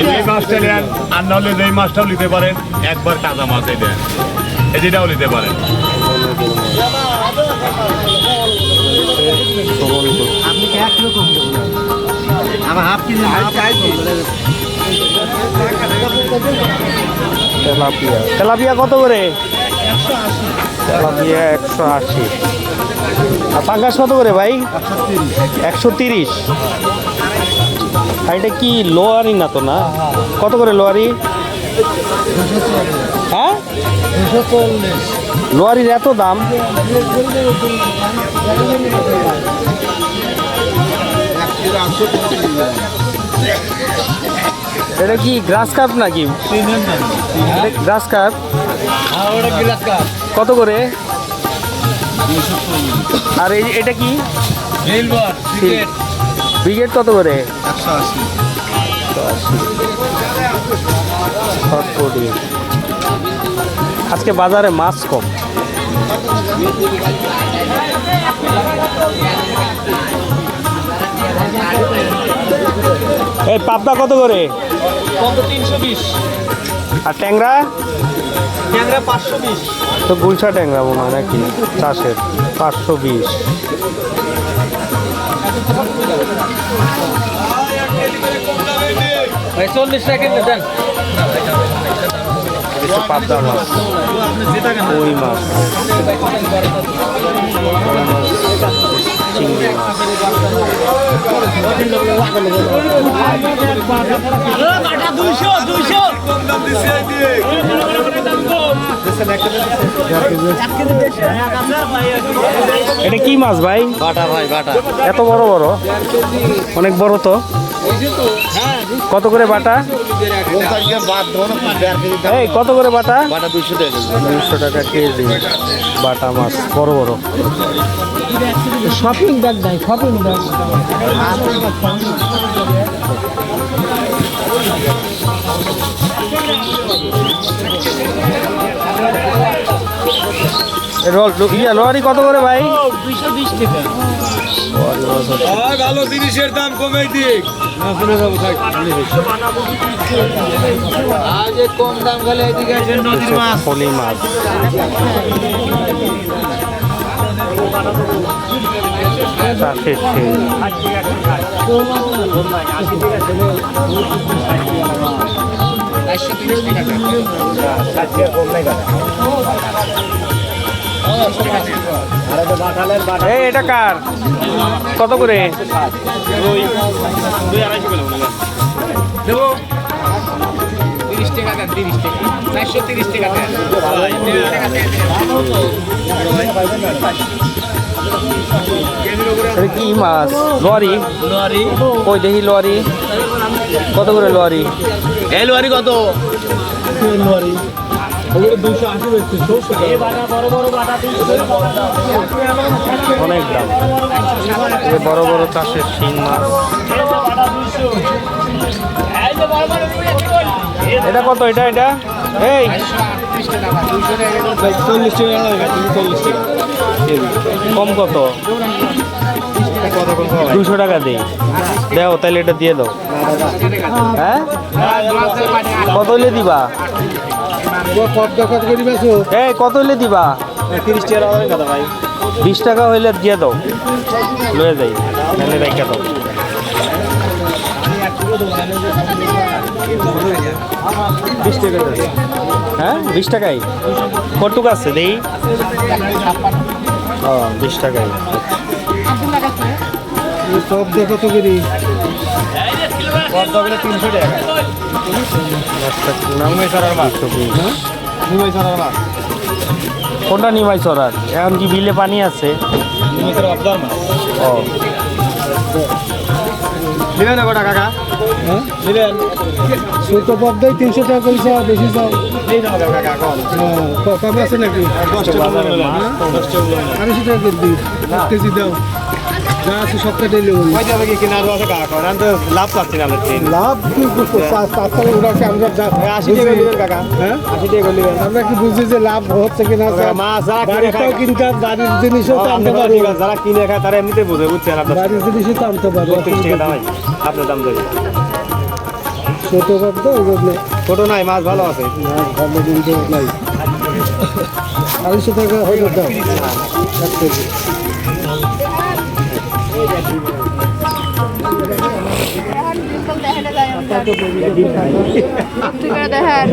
এই মাছটা নেন আর নাহলে এই মাছটাও নিতে পারেন একবার তাজা মাছ এই যেটাও নিতে পারেন। আপনি একরকম আমার হাফ কেজি তেলাপিয়া। তেলাপিয়া কত করে? তেলাপিয়া একশো আশি। আর পাঙ্গাস কত করে ভাই? একশো তিরিশ। আর এটা কি লোয়ারি না তো না? কত করে লোয়ারি? হ্যাঁ? লোয়ারির এত দাম? এটা কি গ্রাস কাপ নাকি? Grass carp? কত করে? আর এটা কি? ব্রিগেড কত করে? আজকে বাজারে মাছ কম। এই পাবদা কত করে? কত? তিনশো বিশ। আর ট্যাংরা? ট্যাংরা পাঁচশো বিশ। তো গুলশা ট্যাংরা মনে হয় নাকি? চাষের পাঁচশো বিশ। ভাই চল্লিশ টাকা কিনতে দেন পাবদা মাছ। ওই মাছ? চিংড়ি মাছ এটা কি মাছ ভাই? বাটা ভাই বাটা। এত বড় বড়? অনেক বড় তো? কত করে বাটা? এই কত করে বাটা? বাটা দুইশো টাকা দুশো টাকা কেজি। বাটা মাছ বড় বড়। শপিং ব্যাগ দেয় শপিং ব্যাগ রোল ইয়া লোহারি কত করে ভাই? বিশ টাকা। ভালো জিনিসের দাম কমে দিক। আজ কম দাম গেলে এদিকে আসেন নদীর মাছ। ফলি মাছ। চাষের ঠিক এই এটা কার? কত করে? কি মাছ? লোয়ারি ওই দেখি লোয়ারি কত করে লোয়ারি এই লোয়ারি কত? অনেক দাম। বড় বড় চাষের শিং মাছ। এটা কত? এটা এটা? এই। চল্লিশ টাকা। কম কত? দুশো টাকা দিই। দাও তাহলে এটা দিয়ে দাও। হ্যাঁ? কত হইলে দিবা? এই, কত হইলে দিবা? তিরিশ টাকা কথা ভাই বিশ টাকা হইলে দিয়ে দাও। লয়ে যাই। তাহলে রেখে দাও। বিশ টাকা হ্যাঁ? বিশ টাকাই? কটুক আছে? দেই। ও, বিশ টাকাই। সব দেখো তো গিরি। তিনশো টাকা। একশো বিশ। কোনটা নিমাই চড়ার এখন কি বিলে পানি আছে? ও। কটা কাকা। হ্যাঁ ছোট পদ্মায় তিনশো টাকা করে চাও বেশি চাও হ্যাঁ, আছে নাকি? আড়াইশো টাকা করে দিই দাও। যা আছে সবটা যাবে কাকা আমি তো লাভ পাচ্ছি না লাভ কি তাছাড়া ওরা কি আমরা আশি টাকা দিবেন কাকা। হ্যাঁ? আশি টাকা করে আমরা কি বুঝি যে লাভ হচ্ছে কিনা? মাছ যারা কিনতে বাড়ির জিনিসও তো আনতে যারা কিনে খায় তারা এমনিতে বুঝে বুঝছেন আপনার? বাড়ির জিনিসও তো আনতে পারব। বত্রিশ টাকা দাম আপনার দাম দেবে ছোট ওই জন্য। ছোট নাই মাছ ভালো আছে। না, ভালো কিন্তু নাই। আড়াইশো টাকা হলে দাও। এক কেজি। দেখা যায় দেখেন